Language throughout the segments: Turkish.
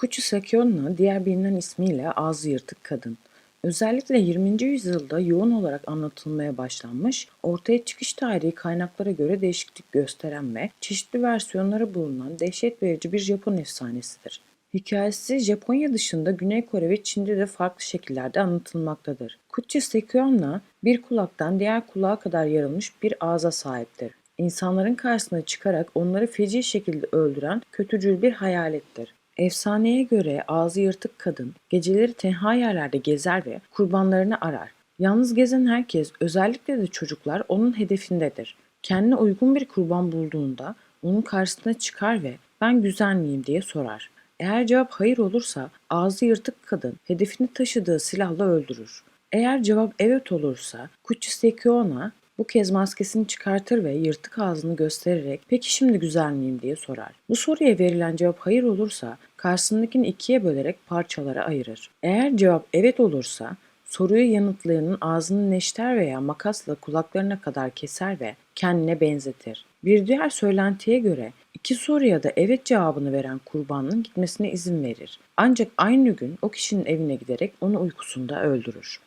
Kuchi Sakyonna diğer bilinen ismiyle ağzı yırtık kadın. Özellikle 20. yüzyılda yoğun olarak anlatılmaya başlanmış, ortaya çıkış tarihi kaynaklara göre değişiklik gösteren ve çeşitli versiyonları bulunan dehşet verici bir Japon efsanesidir. Hikayesi Japonya dışında Güney Kore ve Çin'de de farklı şekillerde anlatılmaktadır. Kuchi Sekyonna bir kulaktan diğer kulağa kadar yarılmış bir ağza sahiptir. İnsanların karşısına çıkarak onları feci şekilde öldüren kötücül bir hayalettir. Efsaneye göre ağzı yırtık kadın geceleri tenha yerlerde gezer ve kurbanlarını arar. Yalnız gezen herkes, özellikle de çocuklar onun hedefindedir. Kendine uygun bir kurban bulduğunda onun karşısına çıkar ve ben güzel miyim diye sorar. Eğer cevap hayır olursa ağzı yırtık kadın hedefini taşıdığı silahla öldürür. Eğer cevap evet olursa Kuchi Sekyona bu kez maskesini çıkartır ve yırtık ağzını göstererek peki şimdi güzel miyim diye sorar. Bu soruya verilen cevap hayır olursa karşısındakini ikiye bölerek parçalara ayırır. Eğer cevap evet olursa soruyu yanıtlayanın ağzını neşter veya makasla kulaklarına kadar keser ve kendine benzetir. Bir diğer söylentiye göre iki soruya da evet cevabını veren kurbanın gitmesine izin verir. Ancak aynı gün o kişinin evine giderek onu uykusunda öldürür.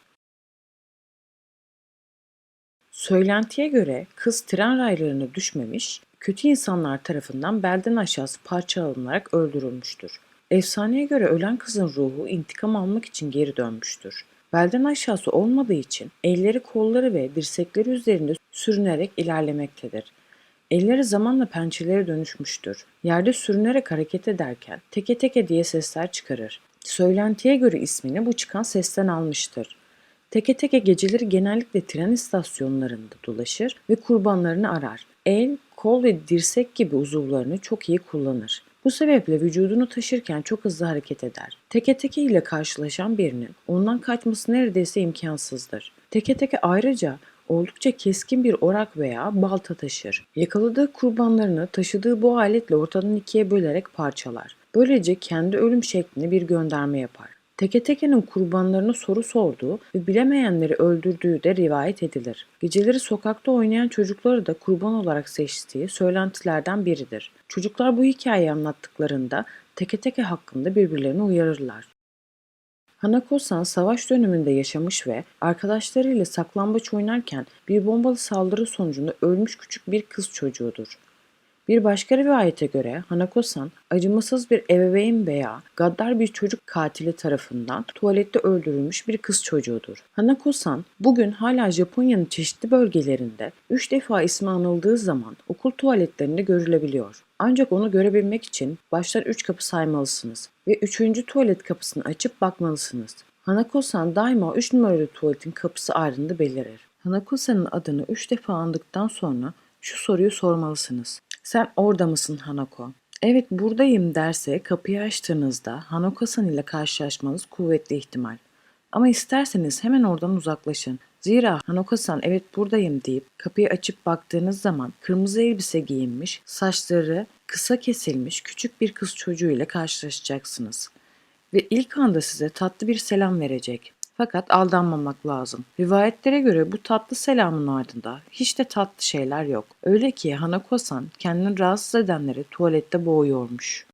Söylentiye göre kız tren raylarına düşmemiş, kötü insanlar tarafından belden aşağısı parçalanarak öldürülmüştür. Efsaneye göre ölen kızın ruhu intikam almak için geri dönmüştür. Belden aşağısı olmadığı için elleri, kolları ve dirsekleri üzerinde sürünerek ilerlemektedir. Elleri zamanla pençelere dönüşmüştür. Yerde sürünerek hareket ederken teke teke diye sesler çıkarır. Söylentiye göre ismini bu çıkan sesten almıştır. Teke teke geceleri genellikle tren istasyonlarında dolaşır ve kurbanlarını arar. El, kol ve dirsek gibi uzuvlarını çok iyi kullanır. Bu sebeple vücudunu taşırken çok hızlı hareket eder. Teke teke ile karşılaşan birinin ondan kaçması neredeyse imkansızdır. Teke teke ayrıca oldukça keskin bir orak veya balta taşır. Yakaladığı kurbanlarını taşıdığı bu aletle ortadan ikiye bölerek parçalar. Böylece kendi ölüm şeklinde bir gönderme yapar. Teke tekenin kurbanlarına soru sorduğu ve bilemeyenleri öldürdüğü de rivayet edilir. Geceleri sokakta oynayan çocukları da kurban olarak seçtiği söylentilerden biridir. Çocuklar bu hikayeyi anlattıklarında teke teke hakkında birbirlerini uyarırlar. Hanako-san savaş döneminde yaşamış ve arkadaşlarıyla saklambaç oynarken bir bombalı saldırı sonucunda ölmüş küçük bir kız çocuğudur. Bir başka rivayete göre Hanako-san acımasız bir ebeveyn veya gaddar bir çocuk katili tarafından tuvalette öldürülmüş bir kız çocuğudur. Hanako-san bugün hala Japonya'nın çeşitli bölgelerinde 3 defa ismi anıldığı zaman okul tuvaletlerinde görülebiliyor. Ancak onu görebilmek için baştan 3 kapı saymalısınız ve 3. tuvalet kapısını açıp bakmalısınız. Hanako-san daima 3 numaralı tuvaletin kapısı ardında belirir. Hanako-san'ın adını 3 defa andıktan sonra şu soruyu sormalısınız. Sen orada mısın Hanako? Evet buradayım derse kapıyı açtığınızda Hanako-san ile karşılaşmanız kuvvetli ihtimal. Ama isterseniz hemen oradan uzaklaşın. Zira Hanako-san evet buradayım deyip kapıyı açıp baktığınız zaman kırmızı elbise giyinmiş, saçları kısa kesilmiş küçük bir kız çocuğu ile karşılaşacaksınız. Ve ilk anda size tatlı bir selam verecek. Fakat aldanmamak lazım. Rivayetlere göre bu tatlı selamın ardında hiç de tatlı şeyler yok. Öyle ki Hanako-san kendini rahatsız edenleri tuvalette boğuyormuş.